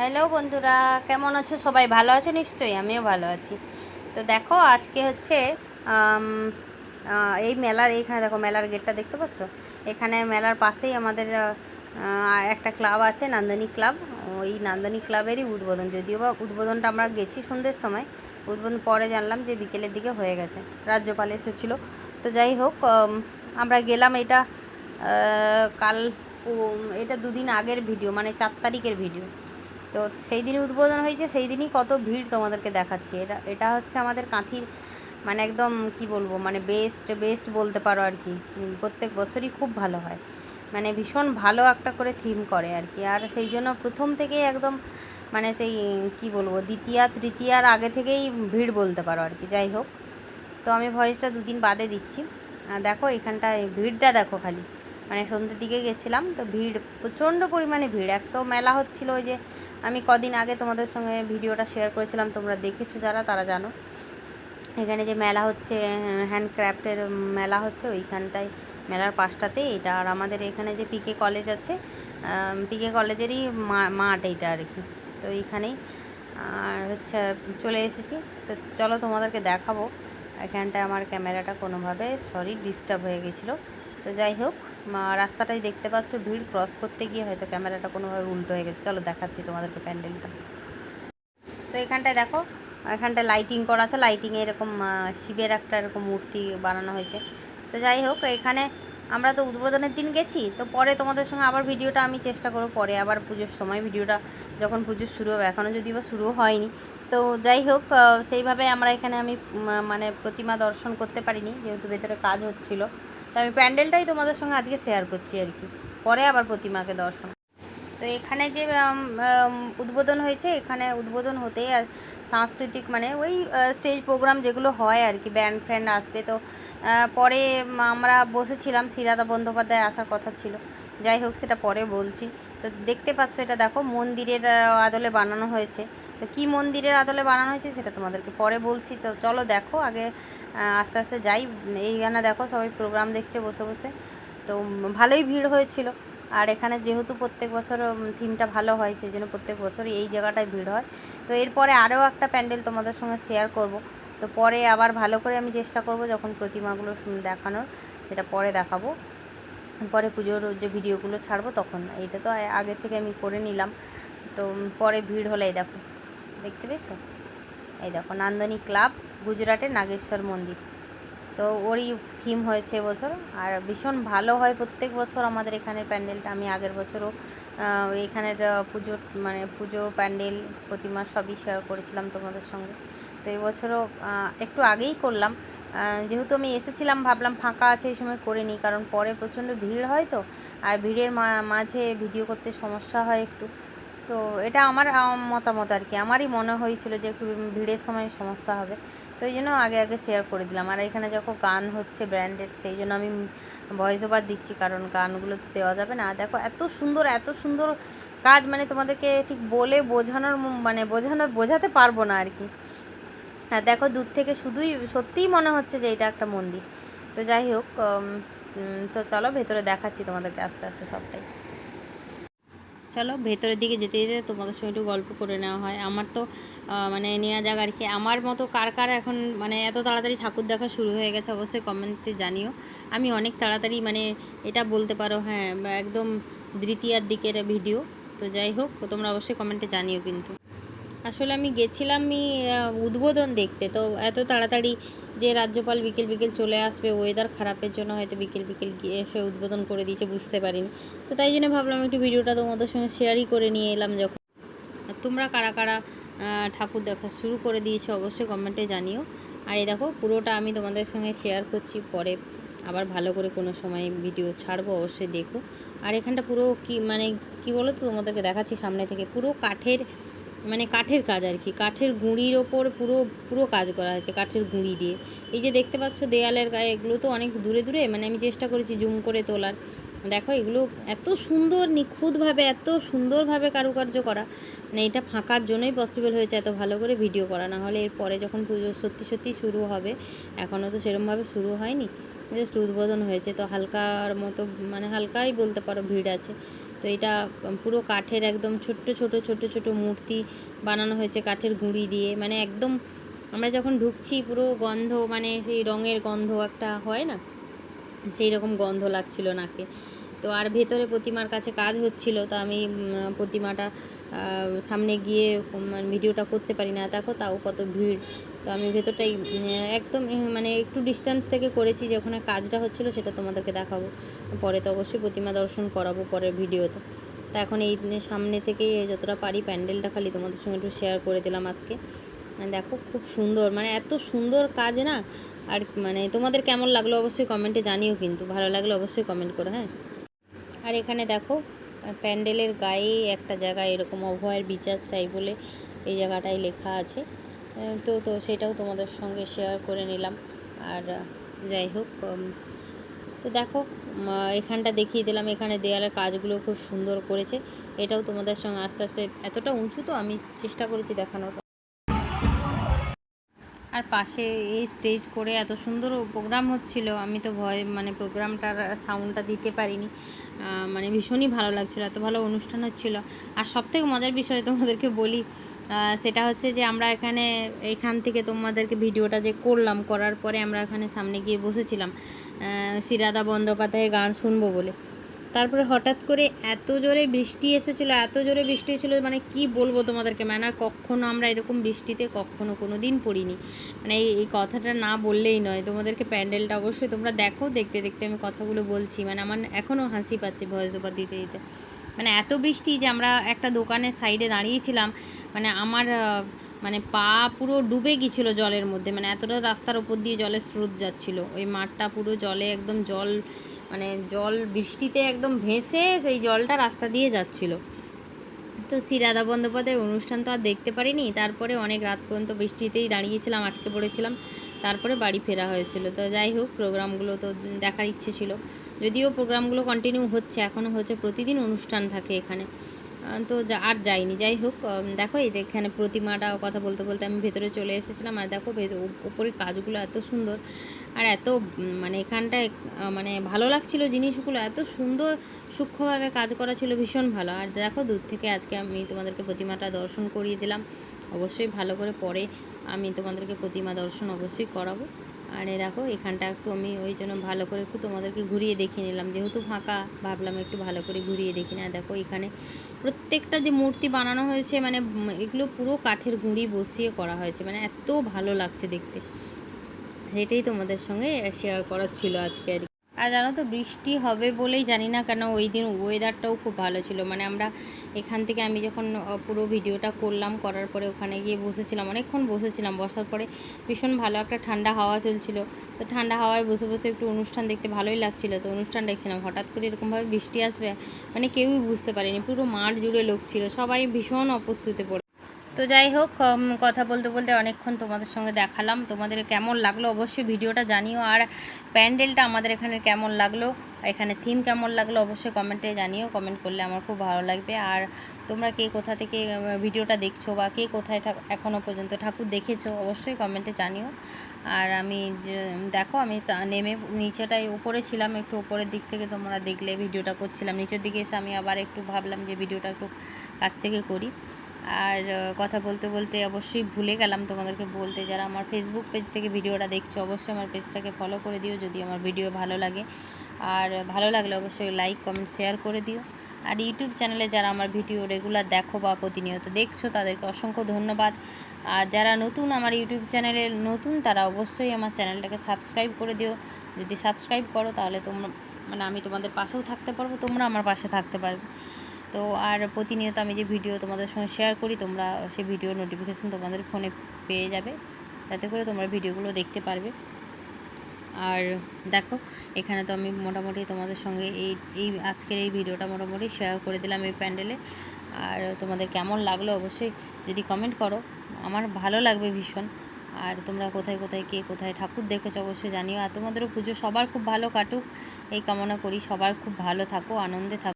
Hello বন্ধুরা, কেমন আছো? সবাই ভালো আছো? নিশ্চয়ই আমিও ভালো আছি। তো দেখো, আজকে হচ্ছে এই মেলার এইখানে দেখো, মেলার গেটটা দেখতে পাচ্ছ? এখানে মেলার পাশেই আমাদের একটা ক্লাব আছে নান্দনিক ক্লাব। ওই নান্দনিক ক্লাবেরই উদ্বোধন। যদিও বা উদ্বোধনটা আমরা গেছি সন্ধ্যের সময়। উদ্বোধন পরে জানলাম যে বিকেলের দিকে হয়ে গেছে। রাজ্যপাল এসেছিল। তো যাই হোক আমরা গেলাম এটা কাল এটা দুদিন আগের ভিডিও মানে চার তারিখের ভিডিও। তো সেই দিনই উদ্বোধন হয়েছে, সেই দিনই কত ভিড় তোমাদেরকে দেখাচ্ছি। এটা এটা হচ্ছে আমাদের কাঁথির মানে একদম কি বলব মানে বেস্ট বেস্ট বলতে পারো আর কি। প্রত্যেক বছরই খুব ভালো হয়। মানে ভীষণ ভালো একটা করে থিম করে আর কি। আর সেই জন্য প্রথম থেকেই একদম মানে সেই কি বলব, দ্বিতীয়া, তৃতীয়ার আগে থেকেই ভিড় বলতে পারো আর কি। যাই হোক, তো আমি ভয়েসটা দুদিন বাদে দিচ্ছি। দেখো এখানটায় ভিড়টা দেখো খালি। মানে সন্ধ্যের দিকে গেছিলাম, তো ভিড়, প্রচণ্ড পরিমাণে ভিড়। এক তো মেলা হচ্ছিল ওই যে আমি কদিন আগে তোমাদের সঙ্গে ভিডিওটা শেয়ার করেছিলাম, তোমরা দেখেছ যারা, তারা জানো। এখানে যে মেলা হচ্ছে হ্যান্ডক্রাফটের মেলা হচ্ছে, ওইখানটায়, মেলার পাশটাতে এটা। আর আমাদের এখানে যে পিকে কলেজ আছে পিকে কলেজেরই মাঠ এইটা আর কি। তো এইখানেই, আর হচ্ছে চলে এসেছি। তো চলো তোমাদেরকে দেখাবো। এখানটায় আমার ক্যামেরাটা কোনোভাবে সরি ডিস্টার্ব হয়ে গেছিল। তো যাই হোক রাস্তাটাই দেখতে পাচ্ছ, ভিড় ক্রস করতে গিয়ে হয়তো ক্যামেরাটা কোনোভাবে উল্টো হয়ে গেছে। চলো দেখাচ্ছি তোমাদেরকে প্যান্ডেলটা। তো এখানটায় দেখো, এখানটায় লাইটিং করা আছে। লাইটিংয়ে এরকম শিবের একটা এরকম মূর্তি বানানো হয়েছে। তো যাই হোক, এখানে আমরা তো উদ্বোধনের দিন গেছি। তো পরে তোমাদের সঙ্গে আবার ভিডিওটা আমি চেষ্টা করব। পরে আবার পুজোর সময় ভিডিওটা যখন পুজো শুরু হবে এখনও যদি বা শুরু হয়নি। তো যাই হোক সেইভাবে আমরা এখানে আমি মানে প্রতিমা দর্শন করতে পারিনি। যেহেতু ভেতরে কাজ হচ্ছিল। আমি প্যান্ডেলটাই তোমাদের সঙ্গে আজকে শেয়ার করছি আর কি। পরে আবার প্রতিমাকে দর্শন। তো এখানে যে উদ্বোধন হয়েছে, এখানে উদ্বোধন হতে আর সাংস্কৃতিক মানে ওই স্টেজ প্রোগ্রাম যেগুলো হয় আর কি ব্যান্ড ফ্যান্ড আসবে। তো পরে আমরা বসেছিলাম, শ্রীরাধা বন্দ্যোপাধ্যায় আসার কথা ছিল। যাই হোক, সেটা পরে বলছি। তো দেখতে পাচ্ছ, এটা দেখো, মন্দিরের আদলে বানানো হয়েছে। তো কী মন্দিরের আদলে বানানো হয়েছে, সেটা তোমাদেরকে পরে বলছি। তো চলো দেখো, আগে আস্তে আস্তে যাই। এইখানে দেখো সবাই প্রোগ্রাম দেখছে বসে বসে। তো ভালোই ভিড় হয়েছিল। আর এখানে যেহেতু প্রত্যেক বছর থিমটা ভালো হয়, সেই জন্য প্রত্যেক বছরই এই জায়গাটায় ভিড় হয়। তো এরপরে আরও একটা প্যান্ডেল তোমাদের সঙ্গে শেয়ার করব। তো পরে আবার ভালো করে আমি চেষ্টা করব যখন প্রতিমাগুলো দেখানোর, সেটা পরে দেখাবো। পরে পুজোর যে ভিডিওগুলো ছাড়বো তখন। এইটা তো আগে থেকে আমি করে নিলাম। তো পরে ভিড় হলে এই দেখো, দেখতে পেয়েছ? এই দেখো নান্দনী ক্লাব। গুজরাটের নাগেশ্বর মন্দির। তো ওরই থিম হয়েছে এবছর আর ভীষণ ভালো হয় প্রত্যেক বছর আমাদের এখানের প্যান্ডেলটা। আমি আগের বছরও এখানের পুজোর মানে পুজো, প্যান্ডেল, প্রতিমা সবই শেয়ার করেছিলাম তোমাদের সঙ্গে। তো এবছরও একটু আগেই করলাম। যেহেতু আমি এসেছিলাম, ভাবলাম ফাঁকা আছে এই সময় করে নিই। কারণ পরে প্রচণ্ড ভিড় হয় তো। আর ভিড়ের মাঝে ভিডিও করতে সমস্যা হয় একটু। তো এটা আমার মতামত আর কি। আমারই মনে হয়েছিল যে একটু ভিড়ের সময় সমস্যা হবে। তো এই জন্য আগে আগে শেয়ার করে দিলাম। আর এখানে যখন গান হচ্ছে ব্র্যান্ডেড সেই জন্য আমি ভয়েস ওভার দিচ্ছি কারণ গানগুলো তো দেওয়া যাবে না। দেখো এত সুন্দর এত সুন্দর কাজ মানে তোমাদেরকে ঠিক বলে বোঝানোর মানে বোঝানোর, বোঝাতে পারব না আর কি। আর দেখো দূর থেকে শুধুই, সত্যিই মনে হচ্ছে যে এটা একটা মন্দির। তো যাই হোক তো চলো ভেতরে দেখাচ্ছি তোমাদেরকে আস্তে আস্তে সবটাই। চলো, ভেতরের দিকে যেতে যেতে তোমাদের সঙ্গে একটু গল্প করে নেওয়া হয়। আমার তো মানে নেওয়া যাক আর কি। আমার মতো কার কার এখন মানে এত তাড়াতাড়ি ঠাকুর দেখা শুরু হয়ে গেছে অবশ্যই কমেন্টে জানিও। আমি অনেক তাড়াতাড়ি মানে এটা বলতে পারো হ্যাঁ একদম দ্বিতীয়ার দিকের ভিডিও তো যাই হোক, তোমরা অবশ্যই কমেন্টে জানিও কিন্তু। আসলে আমি গেছিলাম আমি উদ্বোধন দেখতে। তো এত তাড়াতাড়ি যে রাজ্যপাল বিকেল বিকেল চলে আসবে ওয়েদার খারাপের জন্য হয়তো বিকেল বিকেল গিয়ে এসে উদ্বোধন করে দিয়েছে, বুঝতে পারিনি। তো তাই জন্য ভাবলাম একটু ভিডিওটা তোমাদের সঙ্গে শেয়ারই করে নিয়ে এলাম যখন। তোমরা কারা কারা ঠাকুর দেখা শুরু করে দিয়েছ অবশ্যই কমেন্টে জানিও। আর এই দেখো, পুরোটা আমি তোমাদের সঙ্গে শেয়ার করছি, পরে আবার ভালো করে কোনো সময় ভিডিও ছাড়বো, অবশ্যই দেখো। আর এখানটা পুরো কি মানে কি বলো তো তোমাদেরকে দেখাচ্ছি সামনে থেকে, পুরো কাঠের মানে কাঠের কাজ আর কি। কাঠের গুঁড়ির ওপর পুরো পুরো কাজ করা হয়েছে কাঠের গুঁড়ি দিয়ে। এই যে দেখতে পাচ্ছ দেয়ালের গায়ে, এগুলো তো অনেক দূরে দূরে মানে আমি চেষ্টা করেছি জুম করে তোলার। দেখো, এগুলো এত সুন্দর, নিখুঁতভাবে, এত সুন্দরভাবে কারুকার্য করা। মানে এটা ফাঁকার জন্যই পসিবল হয়েছে এত ভালো করে ভিডিও করা। না হলে এর পরে যখন পুজো সত্যি সত্যি শুরু হবে এখনও তো সেরমভাবে শুরু হয়নি। জাস্ট উদ্বোধন হয়েছে, তো হালকার মতো মানে হালকাই বলতে পারো ভিড় আছে। তো এটা পুরো কাঠের একদম ছোট্ট, ছোট ছোট ছোট মূর্তি বানানো হয়েছে কাঠের গুঁড়ি দিয়ে। মানে একদম আমরা যখন ঢুকছি, পুরো গন্ধ মানে সেই রঙের গন্ধ একটা হয় না? সেই রকম গন্ধ লাগছিল নাকে। তো আর ভেতরে প্রতিমার কাছে কাজ হচ্ছিল, তো আমি প্রতিমাটা সামনে গিয়ে মানে ভিডিওটা করতে পারি না। দেখো তাও কত ভিড়। তো আমি ভেতরটাই একদম মানে একটু ডিস্টেন্স থেকে করেছি যে ওখানে কাজটা হচ্ছিল সেটা তোমাদেরকে দেখাবো। পরে তো অবশ্যই প্রতিমা দর্শন করাবো পরের ভিডিওতে। তা এখন এই সামনে থেকে যতটা পারি প্যান্ডেলটা খালি তোমাদের সঙ্গে একটু শেয়ার করে দিলাম আজকে। মানে দেখো খুব সুন্দর মানে এত সুন্দর কাজ না। আর মানে তোমাদের কেমন লাগল অবশ্যই কমেন্টে জানিও কিন্তু। ভালো লাগলে অবশ্যই কমেন্ট করো হ্যাঁ। আর এখানে দেখো প্যান্ডেলের গায়ে একটা জায়গায় এরকম অভয়ের বিচার চাই বলে এই জায়গাটায় লেখা আছে। তো তো সেটাও তোমাদের সঙ্গে শেয়ার করে নিলাম। আর যাই হোক তো দেখো এখানটা দেখিয়ে দিলাম। এখানে দেয়ালের কাজগুলো খুব সুন্দর করেছে। এটাও তোমাদের সঙ্গে আস্তে আস্তে এতটা উঁচু তো আমি চেষ্টা করেছি দেখানোর। আর পাশে এই স্টেজ করে এত সুন্দর প্রোগ্রাম হচ্ছিল, আমি তো ভয় মানে প্রোগ্রামটার সাউন্ডটা দিতে পারিনি। মানে ভীষণই ভালো লাগছিল, এত ভালো অনুষ্ঠান হচ্ছিল। আর সবথেকে মজার বিষয় তোমাদেরকে বলি সেটা হচ্ছে যে আমরা এখানে, এখান থেকে তোমাদেরকে ভিডিওটা যে করলাম, করার পরে আমরা এখানে সামনে গিয়ে বসেছিলাম। শ্রীরাধা বন্দ্যোপাধ্যায়ের গান শুনব বলে। তারপরে হঠাৎ করে এত জোরে বৃষ্টি এসেছিল, এত জোরে বৃষ্টি এসেছিল মানে কি বলব তোমাদেরকে? মানে আর কখনো আমরা এরকম বৃষ্টিতে কখনো কোনো দিন পড়িনি। মানে এই কথাটা না বললেই নয়। তোমাদেরকে প্যান্ডেলটা অবশ্যই তোমরা দেখো, দেখতে দেখতে আমি কথাগুলো বলছি। মানে আমার এখনও হাসি পাচ্ছে ভয়েস ওভার দিতে দিতে। মানে এত বৃষ্টি যে আমরা একটা দোকানের সাইডে দাঁড়িয়েছিলাম মানে আমার মানে পা পুরো ডুবে গিয়েছিল জলের মধ্যে। মানে এতটা রাস্তার ওপর দিয়ে জলের স্রোত যাচ্ছিল। ওই মাঠটা পুরো জলে একদম জল মানে জল বৃষ্টিতে একদম ভেসে সেই জলটা রাস্তা দিয়ে যাচ্ছিল। তো শ্রী রাধা বন্দ্যোপাধ্যায়ের অনুষ্ঠান তো আর দেখতে পারিনি। তারপরে অনেক রাত পর্যন্ত বৃষ্টিতেই দাঁড়িয়েছিলাম, আটকে পড়েছিলাম। তারপরে বাড়ি ফেরা হয়েছিল। তো যাই হোক, প্রোগ্রামগুলো তো দেখার ইচ্ছে ছিল। যদিও প্রোগ্রামগুলো কন্টিনিউ হচ্ছে, এখনও হচ্ছে, প্রতিদিন অনুষ্ঠান থাকে এখানে। তো যা- আর যাইনি। যাই হোক দেখো এই এখানে প্রতিমাটা কথা বলতে বলতে আমি ভেতরে চলে এসেছিলাম। আর দেখো ওপরের কাজগুলো এত সুন্দর আর এত মানে এখানটায় মানে ভালো লাগছিল জিনিসগুলো। এত সুন্দর সূক্ষ্মভাবে কাজ করা ছিল, ভীষণ ভালো। আর দেখো দূর থেকে আজকে আমি তোমাদেরকে প্রতিমাটা দর্শন করিয়ে দিলাম। অবশ্যই ভালো করে পরে আমি তোমাদেরকে প্রতিমা দর্শন অবশ্যই করাবো। আর এ দেখো, এখানটা একটু আমি ওই জন্য ভালো করে একটু তোমাদেরকে ঘুরিয়ে দেখিয়ে নিলাম। যেহেতু ফাঁকা, ভাবলাম একটু ভালো করে ঘুরিয়ে দেখি না। দেখো, এখানে প্রত্যেকটা যে মূর্তি বানানো হয়েছে মানে এগুলো পুরো কাঠের গুঁড়ি বসিয়ে করা হয়েছে। মানে এত ভালো লাগছে দেখতে। সেটাই তোমাদের সঙ্গে শেয়ার করার ছিল আজকে আর। আর জানো তো, বৃষ্টি হবে বলেই জানি না কেন ওই দিন ওয়েদারটাও খুব ভালো ছিল। মানে আমরা এখান থেকে আমি যখন পুরো ভিডিওটা করলাম, করার পরে ওখানে গিয়ে বসেছিলাম, অনেকক্ষণ বসেছিলাম, বসার পরে ভীষণ ভালো একটা ঠান্ডা হাওয়া চলছিল। তো ঠান্ডা হাওয়ায় বসে বসে একটু অনুষ্ঠান দেখতে ভালোই লাগছিল। তো অনুষ্ঠান দেখছিলাম, হঠাৎ করে এরকমভাবে বৃষ্টি আসবে মানে কেউই বুঝতে পারেনি। পুরো মাঠ জুড়ে লোক ছিল, সবাই ভীষণ অপ্রস্তুতে পড়ে। তো যাই হোক কথা বলতে বলতে অনেকক্ষণ তোমাদের সঙ্গে দেখালাম। তোমাদের কেমন লাগল অবশ্যই ভিডিওটা জানিও। আর প্যান্ডেলটা আমাদের এখানে কেমন লাগল, এখানে থিম কেমন লাগল অবশ্যই কমেন্টে জানিও। কমেন্ট করলে আমার খুব ভালো লাগবে। আর তোমরা কে কোথা থেকে ভিডিওটা দেখছ বা কে কোথায় এখনও পর্যন্ত ঠাকুর দেখেছ অবশ্যই কমেন্টে জানিও। আর আমি দেখো আমি নেমে নিচেটাই উপরে ছিলাম, একটু উপরের দিক থেকে তোমরা দেখলে, ভিডিওটা করছিলাম। নিচের দিকে এসে আমি আবার একটু ভাবলাম যে ভিডিওটা একটু কাছ থেকে করি। আর কথা বলতে বলতে অবশ্যই ভুলে গেলাম তোমাদেরকে বলতে। যারা আমার ফেসবুক পেজ থেকে ভিডিওটা দেখছ, অবশ্যই আমার পেজটাকে ফলো করে দিও যদি আমার ভিডিও ভালো লাগে। আর, ভালো লাগলে অবশ্যই লাইক কমেন্ট শেয়ার করে দিও। আর ইউটিউব চ্যানেলে যারা আমার ভিডিও রেগুলার দেখো বা প্রতিনিয়ত দেখছ, তাদেরকে অসংখ্য ধন্যবাদ। আর যারা নতুন আমার ইউটিউব চ্যানেলে নতুন, তারা অবশ্যই আমার চ্যানেলটাকে সাবস্ক্রাইব করে দিও। যদি সাবস্ক্রাইব করো, তাহলে তোমরা মানে আমি তোমাদের পাশেও থাকতে পারব, তোমরা আমার পাশে থাকতে পারবে। তো আর প্রতিনিয়ত আমি যে ভিডিও তোমাদের সঙ্গে শেয়ার করি, তোমরা সেই ভিডিও নোটিফিকেশন তোমাদের ফোনে পেয়ে যাবে। যাতে করে তোমরা ভিডিওগুলো দেখতে পারবে। আর দেখো, এখানে তো আমি মোটামুটি তোমাদের সঙ্গে এই এই আজকের এই ভিডিওটা মোটামুটি শেয়ার করে দিলাম এই প্যান্ডেলে আর তোমাদের কেমন লাগল অবশ্যই যদি কমেন্ট করো। আমার ভালো লাগবে ভীষণ। আর তোমরা কোথায় কোথায়, কে কোথায় ঠাকুর দেখেছ অবশ্যই জানিও। আর তোমাদেরও পুজো সবার খুব ভালো কাটুক। এই কামনা করি সবার খুব ভালো থাকো, আনন্দে থাকো।